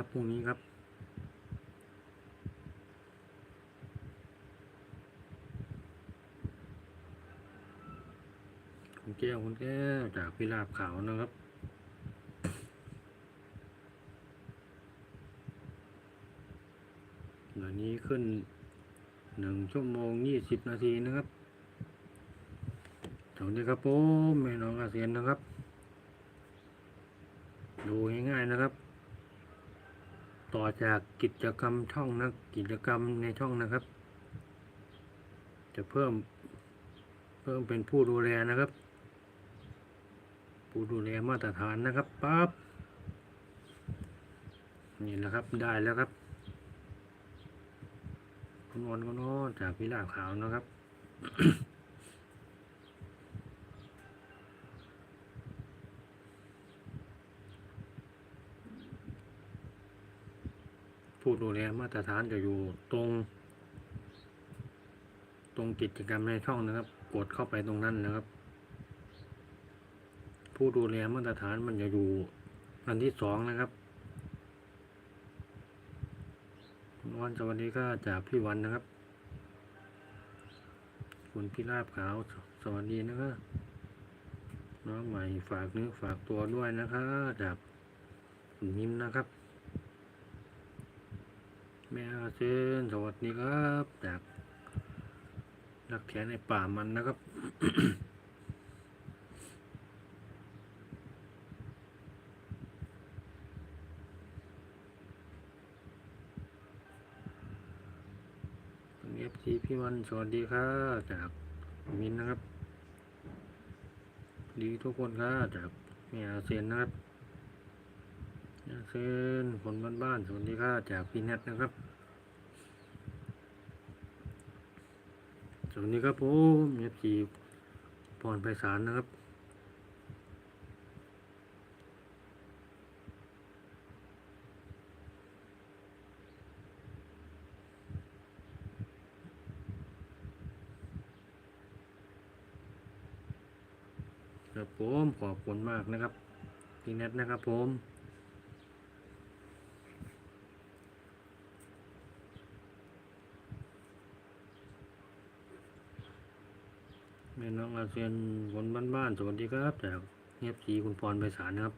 นะครับพรุ่งนี้ครับ คุณแก้วคุณแก้วจากพิราบขาวนะครับเดี๋ยวนี้ขึ้นหนึ่งชั่วโมงยี่สิบนาทีนะครับสวัสดีครับผมแม่น้องอาเซียนนะครับ ดูง่ายๆนะครับ จากกิจกรรมช่องนะกิจกรรมในช่องนะครับ จะเพิ่มเพิ่มเป็นผู้ดูแลนะครับ ผู้ดูแลมาตรฐานนะครับปั๊บนี่แหละครับได้แล้วครับคุณวันก็นอนจากพิลาขาวนะครับ ผู้ดูแลมาตรฐานจะอยู่ตรง ตรงกิจกรรมในช่องนะครับ กดเข้าไปตรงนั้นนะครับ ผู้ดูแลมาตรฐานมันจะอยู่อันที่สองนะครับวันสวัสดีก็จากพี่วันนะครับ คุณพี่ลาบขาวสวัสดีนะครับน้องใหม่ฝากเนื้อฝากตัวด้วยนะครับจากคุณมิมนะครับ แม่อาเซนสวัสดีครับจากนักแขนในป่ามันนะครับ เอฟซีพี่วันสวัสดีครับจากมินนะครับ ดีทุกคนครับจากแม่อาเซียนนะครับ อาเซียนคนบ้านๆสวัสดีครับจากพี่เน็ตนะครับ สวัสดีครับผมเอฟซีพรไพศาลนะครับครับผมขอบคุณมากนะครับพี่เน็ตนะครับผม แม่น้องอาเซียนคนบ้านๆสวัสดีครับจากเงียบสีคุณพรไพศาลนะครับ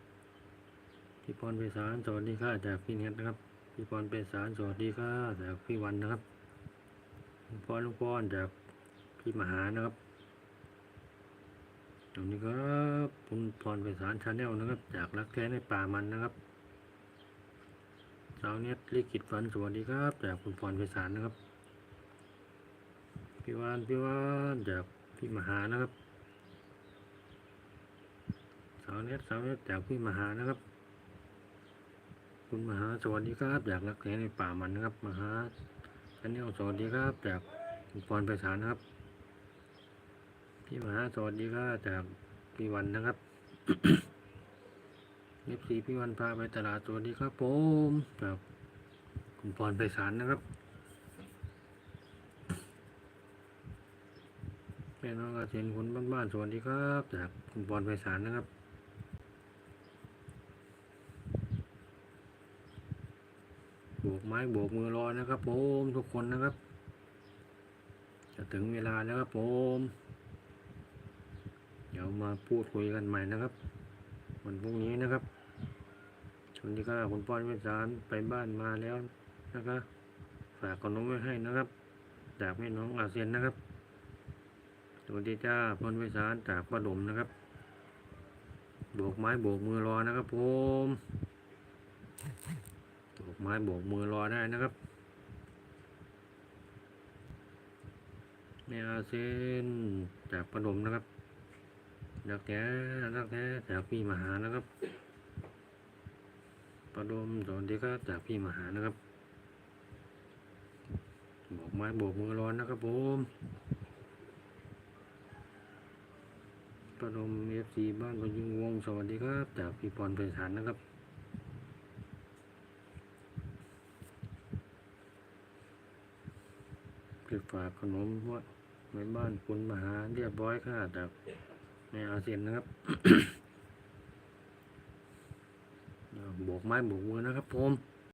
พี่พรไพศาลสวัสดีครับจากพี่เน็ตนะครับพี่พรไพศาลสวัสดีครับจากพี่วันนะครับคุณพรลุงพรจากพี่มหานะครับสวัสดีครับคุณพรไพศาลชาแนลนะครับ จากรักแท้ในป่ามันนะครับสาวเน็ตลิขิตฝันสวัสดีครับจากคุณพรไพศาลนะครับพี่วานพี่วานจาก พี่มหานะครับสาวเน็ตสาวเน็ตจากพี่มหานะครับ คุณมหาสวัสดีครับจากรักแท้ในป่ามันนะครับ มหาชาแนลสวัสดีครับจากคุณพรไพศาลนะครับ พี่มหาสวัสดีครับจากพี่วันนะครับเอฟซีพี่วันพาไปตลาดสวัสดีครับผมจากคุณพรไพศาลนะครับ แม่น้องอาเซียนคนบ้านๆสวัสดีครับจากคุณพรไพศาลนะครับโบกไม้โบกมือรอนะครับผมทุกคนนะครับ จะถึงเวลาแล้วครับผมเดี๋ยวมาพูดคุยกันใหม่นะครับวันพรุ่งนี้นะครับชนที่ก็คุณป้อนวิสารไปบ้านมาแล้วนะครับฝากขนมไว้ให้นะครับ จากแม่น้องอาเซียนนะครับ สวัสดีจ้าพรวิสารจากป้าดมนะครับ โบกไม้โบกมือรอนะครับผมโบกไม้โบกมือรอได้นะครับแม่อาเซียนจากป้าดมนะครับรักแท้รักแท้จากพี่มหานะครับ ประดมสวัสดีครับจากพี่มหานะครับ โบกไม้โบกมือร้อนนะครับผม ประดมเอฟซีบ้านพยุงวงสวัสดีครับ จากพี่พรไพศาลนะครับ เก็บฝากขนมว่าในบ้านคุณมหาเรียบร้อยค่ะจากในอาเซียนนะครับโบกไม้โบกมือนะครับผม